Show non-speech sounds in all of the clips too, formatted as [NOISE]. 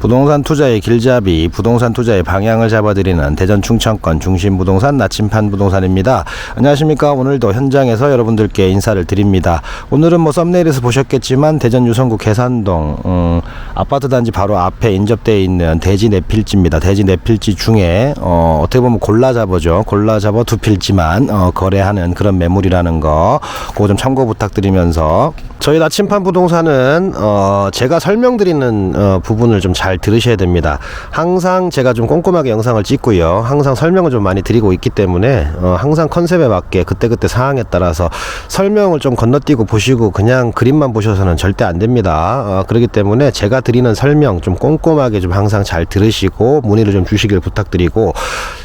부동산 투자의 길잡이, 부동산 투자의 방향을 잡아드리는 대전 충청권 중심 부동산 나침판 부동산입니다. 안녕하십니까. 오늘도 현장에서 여러분들께 인사를 드립니다. 오늘은 뭐 썸네일에서 보셨겠지만 대전 유성구 계산동 음, 아파트 단지 바로 앞에 인접되어 있는 대지 네 필지입니다. 대지 네 필지 중에 어, 어떻게 보면 골라 잡아죠. 골라 잡아 두 필지만 어, 거래하는 그런 매물이라는 거 그거 좀 참고 부탁드리면서 저희 나침판 부동산은 어, 제가 설명드리는 어, 부분을 좀잘 들으셔야 됩니다. 항상 제가 좀 꼼꼼하게 영상을 찍고요. 항상 설명을 좀 많이 드리고 있기 때문에 어, 항상 컨셉에 맞게 그때그때 상황에 따라서 설명을 좀 건너뛰고 보시고 그냥 그림만 보셔서는 절대 안 됩니다. 어, 그렇기 때문에 제가 드리는 설명 좀 꼼꼼하게 좀 항상 잘 들으시고 문의를 좀 주시길 부탁드리고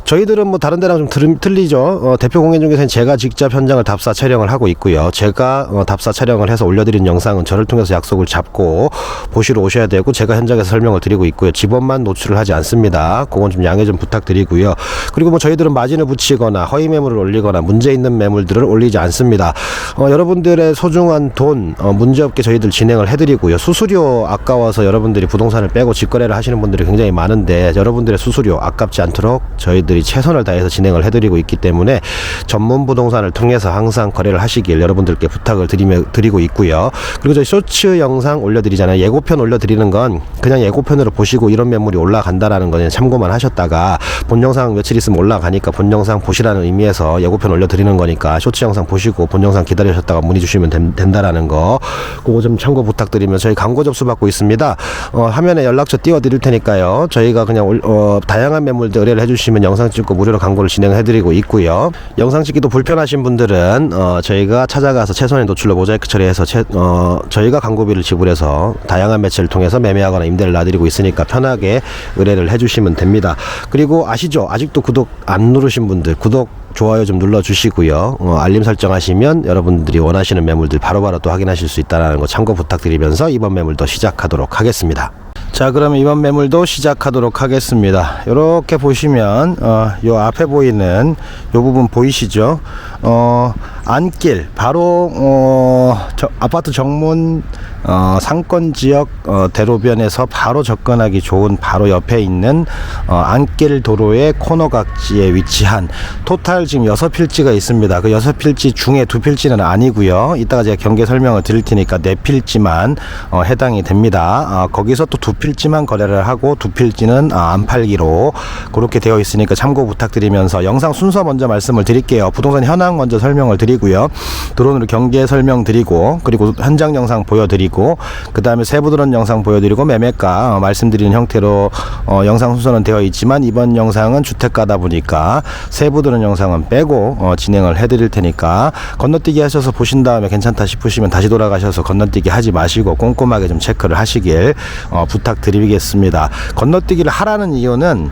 저희들은 뭐 다른 데랑 좀 들, 틀리죠. 어, 대표 공연 중에서는 제가 직접 현장을 답사 촬영을 하고 있고요. 제가 어, 답사 촬영을 해서 올려드린 영상은 저를 통해서 약속을 잡고 보시러 오셔야 되고 제가 현장에서 설명을 드리고 있고요. 집원만 노출을 하지 않습니다. 그건 좀 양해 좀 부탁드리고요. 그리고 뭐 저희들은 마진을 붙이거나 허위 매물을 올리거나 문제 있는 매물들을 올리지 않습니다. 어, 여러분들의 소중한 돈 어, 문제없게 저희들 진행을 해드리고요. 수수료 아까워서 여러분들이 부동산을 빼고 직거래를 하시는 분들이 굉장히 많은데 여러분들의 수수료 아깝지 않도록 저희들이 최선을 다해서 진행을 해드리고 있기 때문에 전문 부동산을 통해서 항상 거래를 하시길 여러분들께 부탁을 드리며, 드리고 있고요. 그리고 저희 쇼츠 영상 올려드리잖아요. 예고편 올려드리는 건 그냥 예고편으로 보시고 이런 매물이 올라간다라는 거는 참고만 하셨다가 본 영상 며칠 있으면 올라가니까 본 영상 보시라는 의미에서 예고편 올려드리는 거니까 쇼츠 영상 보시고 본 영상 기다리셨다가 문의 주시면 된, 된다라는 거 그거 좀 참고 부탁드리면 저희 광고 접수 받고 있습니다. 어, 화면에 연락처 띄워드릴 테니까요. 저희가 그냥 올- 어, 다양한 매물들 의뢰를 해주시면 영상 찍고 무료로 광고를 진행해드리고 있고요. 영상 찍기도 불편하신 분들은 어, 저희가 찾아가서 최선의 노출로 모자이크 처리해서 채- 어, 저희가 광고비를 지불해서 다양한 매체를 통해서 매매하거나 임대를 놔드리고 있 으니까 편하게 의뢰를 해주시면 됩니다. 그리고 아시죠? 아직도 구독 안 누르신 분들 구독 좋아요 좀 눌러주시고요. 어, 알림 설정하시면 여러분들이 원하시는 매물들 바로바로 또 확인하실 수 있다는 거 참고 부탁드리면서 이번 매물도 시작하도록 하겠습니다. 자, 그러면 이번 매물도 시작하도록 하겠습니다. 이렇게 보시면 어, 요 앞에 보이는 요 부분 보이시죠? 어, 안길 바로 어, 저, 아파트 정문 어, 상권 지역 어, 대로변에서 바로 접근하기 좋은 바로 옆에 있는 어, 안길 도로의 코너 각지에 위치한 토탈 지금 여섯 필지가 있습니다. 그 여섯 필지 중에 두 필지는 아니고요. 이따가 제가 경계 설명을 드릴 테니까 네 필지만 어, 해당이 됩니다. 아, 거기서 또 두 필지만 거래를 하고 두 필지는 아, 안 팔기로 그렇게 되어 있으니까 참고 부탁드리면서 영상 순서 먼저 말씀을 드릴게요. 부동산 현황 먼저 설명을 드리고 요. 드론으로 경계 설명 드리고 그리고 현장 영상 보여드리고 그 다음에 세부 드론 영상 보여드리고 매매가 어, 말씀드리는 형태로 어, 영상 순서는 되어 있지만 이번 영상은 주택가다 보니까 세부 드론 영상은 빼고 어, 진행을 해드릴 테니까 건너뛰기 하셔서 보신 다음에 괜찮다 싶으시면 다시 돌아가셔서 건너뛰기 하지 마시고 꼼꼼하게 좀 체크를 하시길 어, 부탁드리겠습니다. 건너뛰기를 하라는 이유는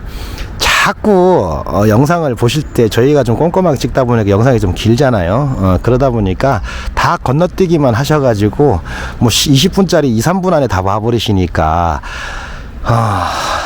자꾸 어, 영상을 보실 때 저희가 좀 꼼꼼하게 찍다 보니까 영상이 좀 길잖아요. 어, 그러다 보니까 다 건너뛰기만 하셔가지고 뭐 20분짜리 2, 3분 안에 다 봐버리시니까 아.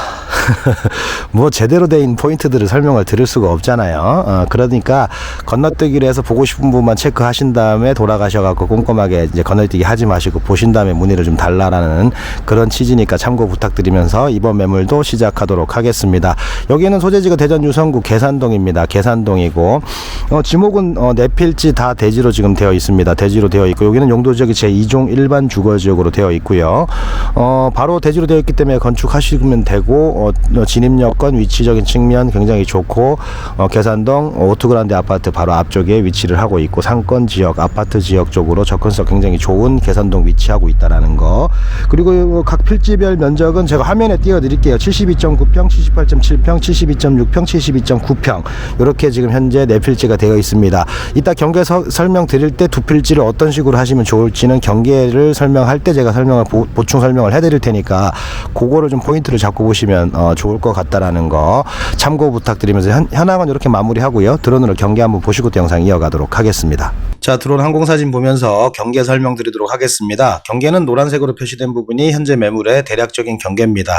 [LAUGHS] 뭐 제대로 된 포인트들을 설명을 드릴 수가 없잖아요. 어, 그러니까 건너뛰기를 해서 보고 싶은 부분만 체크하신 다음에 돌아가셔갖고 꼼꼼하게 이제 건너뛰기 하지 마시고 보신 다음에 문의를 좀 달라라는 그런 취지니까 참고 부탁드리면서 이번 매물도 시작하도록 하겠습니다. 여기는 소재지가 대전 유성구 계산동입니다. 계산동이고 어, 지목은 어, 네 필지 다 대지로 지금 되어 있습니다. 대지로 되어 있고 여기는 용도 지역이 제 2종 일반 주거 지역으로 되어 있고요. 어, 바로 대지로 되어 있기 때문에 건축하시면 되고 어, 진입 여건 위치적인 측면 굉장히 좋고 어, 계산동 오투그란데 아파트 바로 앞쪽에 위치를 하고 있고 상권 지역 아파트 지역 쪽으로 접근성 굉장히 좋은 계산동 위치하고 있다라는 거. 그리고 각 필지별 면적은 제가 화면에 띄워드릴게요. 72.9평 78.7평 72.6평 72.9평. 이렇게 지금 현재 네 필지가 되어 있습니다. 이따 경계 서- 설명 드릴 때 두 필지를 어떤 식으로 하시면 좋을지는 경계를 설명할 때 제가 설명을 보, 보충 설명을 해드릴 테니까 그거를 좀 포인트를 잡고 보시면 어, 좋을 것 같다라는 거 참고 부탁드리면서 현, 현황은 이렇게 마무리하고요. 드론으로 경계 한번 보시고 또 영상 이어가도록 하겠습니다. 자 드론 항공 사진 보면서 경계 설명드리도록 하겠습니다. 경계는 노란색으로 표시된 부분이 현재 매물의 대략적인 경계입니다.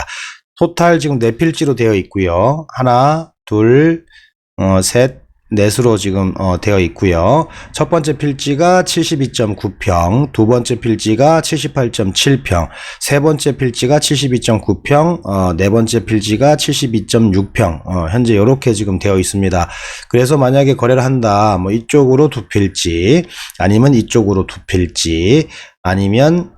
토탈 지금 네 필지로 되어 있고요. 하나 둘 어, 셋 넷으로 지금 어, 되어 있고요. 첫 번째 필지가 72.9평, 두 번째 필지가 78.7평, 세 번째 필지가 72.9평, 어, 네 번째 필지가 72.6평. 어, 현재 이렇게 지금 되어 있습니다. 그래서 만약에 거래를 한다, 뭐 이쪽으로 두 필지, 아니면 이쪽으로 두 필지, 아니면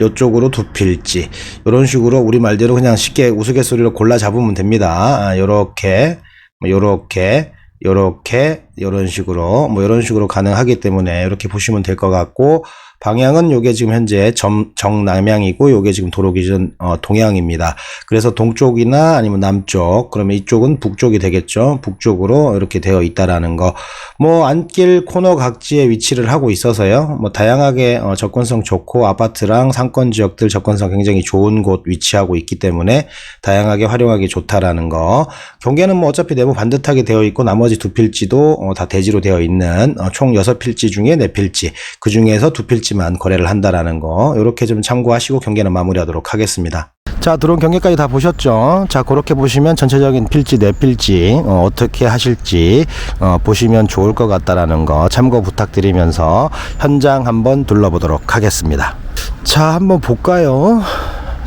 요쪽으로 두 필지 이런 식으로 우리 말대로 그냥 쉽게 우스갯소리로 골라 잡으면 됩니다. 아, 요렇게 뭐 요렇게 요렇게 요런 식으로 뭐 이런 식으로 가능하기 때문에 이렇게 보시면 될 것 같고 방향은 요게 지금 현재 점, 정남향이고 요게 지금 도로 기준 어, 동향입니다. 그래서 동쪽이나 아니면 남쪽 그러면 이쪽은 북쪽이 되겠죠. 북쪽으로 이렇게 되어 있다라는 거. 뭐 안길 코너 각지에 위치를 하고 있어서요. 뭐 다양하게 어, 접근성 좋고 아파트랑 상권 지역들 접근성 굉장히 좋은 곳 위치하고 있기 때문에 다양하게 활용하기 좋다라는 거. 경계는 뭐 어차피 내부 반듯하게 되어 있고 나머지 두 필지도 어, 다 대지로 되어 있는 어, 총 여섯 필지 중에 네 필지 그 중에서 두 필지 만 거래를 한다라는 거 이렇게 좀 참고하시고 경계는 마무리하도록 하겠습니다. 자, 들어온 경계까지 다 보셨죠? 자, 그렇게 보시면 전체적인 필지, 내 필지, 어, 떻게 하실지, 어, 보시면 좋을 것 같다라는 거 참고 부탁드리면서 현장 한번 둘러보도록 하겠습니다. 자, 한번 볼까요?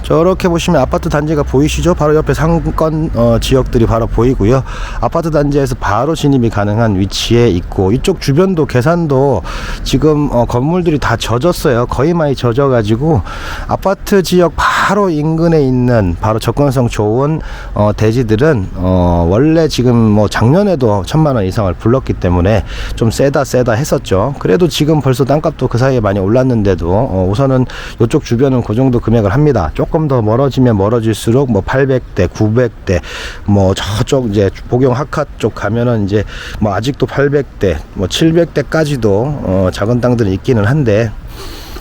저렇게 보시면 아파트 단지가 보이시죠? 바로 옆에 상권 어, 지역들이 바로 보이고요. 아파트 단지에서 바로 진입이 가능한 위치에 있고 이쪽 주변도 계산도 지금 어, 건물들이 다 젖었어요. 거의 많이 젖어가지고 아파트 지역 바로 인근에 있는 바로 접근성 좋은 어, 대지들은 어, 원래 지금 뭐 작년에도 천만 원 이상을 불렀기 때문에 좀 세다 세다 했었죠. 그래도 지금 벌써 땅값도 그 사이에 많이 올랐는데도 어, 우선은 이쪽 주변은 그 정도 금액을 합니다. 조금 더 멀어지면 멀어질수록 뭐 800대, 900대, 뭐 저쪽 이제 복용 하카 쪽 가면은 이제 뭐 아직도 800대, 뭐 700대까지도 어, 작은 땅들이 있기는 한데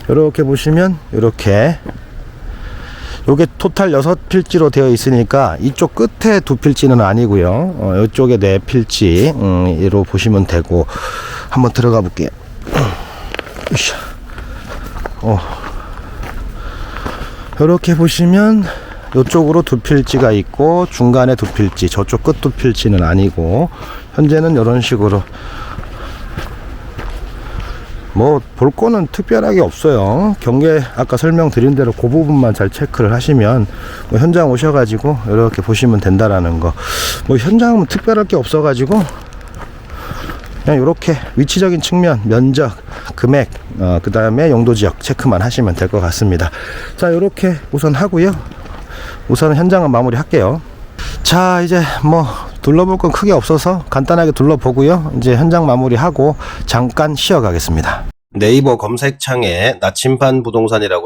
이렇게 보시면 이렇게 요게 토탈 여섯 필지로 되어 있으니까 이쪽 끝에 두 필지는 아니고요. 어, 이쪽에 네 필지 음, 보시면 되고 한번 들어가 볼게요. [CLEARS THROAT] 어. 이렇게 보시면 이쪽으로 두 필지가 있고 중간에 두 필지 저쪽 끝 두 필지는 아니고 현재는 이런 식으로 뭐 볼 거는 특별하게 없어요. 경계 아까 설명드린 대로 그 부분만 잘 체크를 하시면 뭐 현장 오셔가지고 이렇게 보시면 된다라는 거. 뭐 현장은 특별할 게 없어가지고 그냥 이렇게 위치적인 측면, 면적, 금액, 어, 그 다음에 용도 지역 체크만 하시면 될 것 같습니다. 자, 이렇게 우선 하고요. 우선 현장은 마무리 할게요. 자, 이제 뭐 둘러볼 건 크게 없어서 간단하게 둘러보고요. 이제 현장 마무리하고 잠깐 쉬어가겠습니다. 네이버 검색창에 나침반 부동산이라고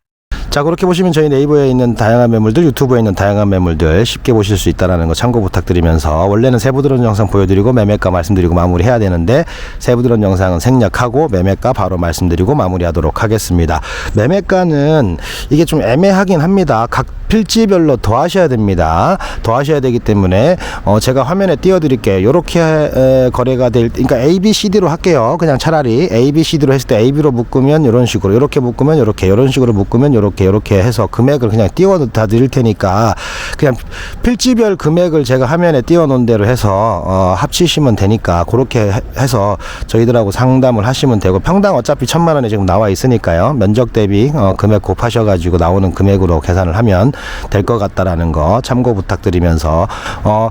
자 그렇게 보시면 저희 네이버에 있는 다양한 매물들 유튜브에 있는 다양한 매물들 쉽게 보실 수 있다는 거 참고 부탁드리면서 원래는 세부 드론 영상 보여드리고 매매가 말씀드리고 마무리해야 되는데 세부 드론 영상은 생략하고 매매가 바로 말씀드리고 마무리하도록 하겠습니다. 매매가는 이게 좀 애매하긴 합니다. 각 필지별로 더 하셔야 됩니다. 더 하셔야 되기 때문에 어 제가 화면에 띄워드릴게요. 이렇게 거래가 될 그러니까 A, B, C, D로 할게요. 그냥 차라리 A, B, C, D로 했을 때 A, B로 묶으면 이런 식으로 이렇게 묶으면 이렇게 이런 식으로 묶으면 이렇게 이렇게 해서 금액을 그냥 띄워 다 드릴 테니까 그냥 필지별 금액을 제가 화면에 띄워 놓은 대로 해서 어, 합치시면 되니까 그렇게 해- 해서 저희들하고 상담을 하시면 되고 평당 어차피 천만 원에 지금 나와 있으니까요. 면적 대비 어, 금액 곱하셔 가지고 나오는 금액으로 계산을 하면 될 것 같다라는 거 참고 부탁드리면서 어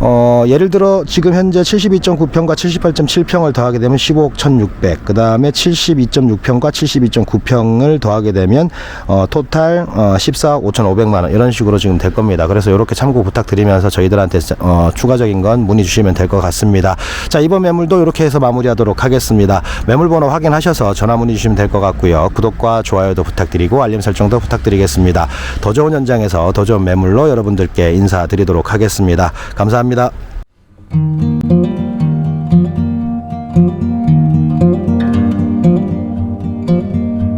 어, 예를 들어 지금 현재 72.9평과 78.7평을 더하게 되면 15억 1,600. 그 다음에 72.6평과 72.9평을 더하게 되면 어, 토탈 어, 14억 5,500만 원 이런 식으로 지금 될 겁니다. 그래서 이렇게 참고 부탁드리면서 저희들한테 어, 추가적인 건 문의 주시면 될 것 같습니다. 자, 이번 매물도 이렇게 해서 마무리하도록 하겠습니다. 매물 번호 확인하셔서 전화 문의 주시면 될 것 같고요. 구독과 좋아요도 부탁드리고 알림 설정도 부탁드리겠습니다. 더 좋은 현장에서 더 좋은 매물로 여러분들께 인사드리도록 하겠습니다. 감사합니다.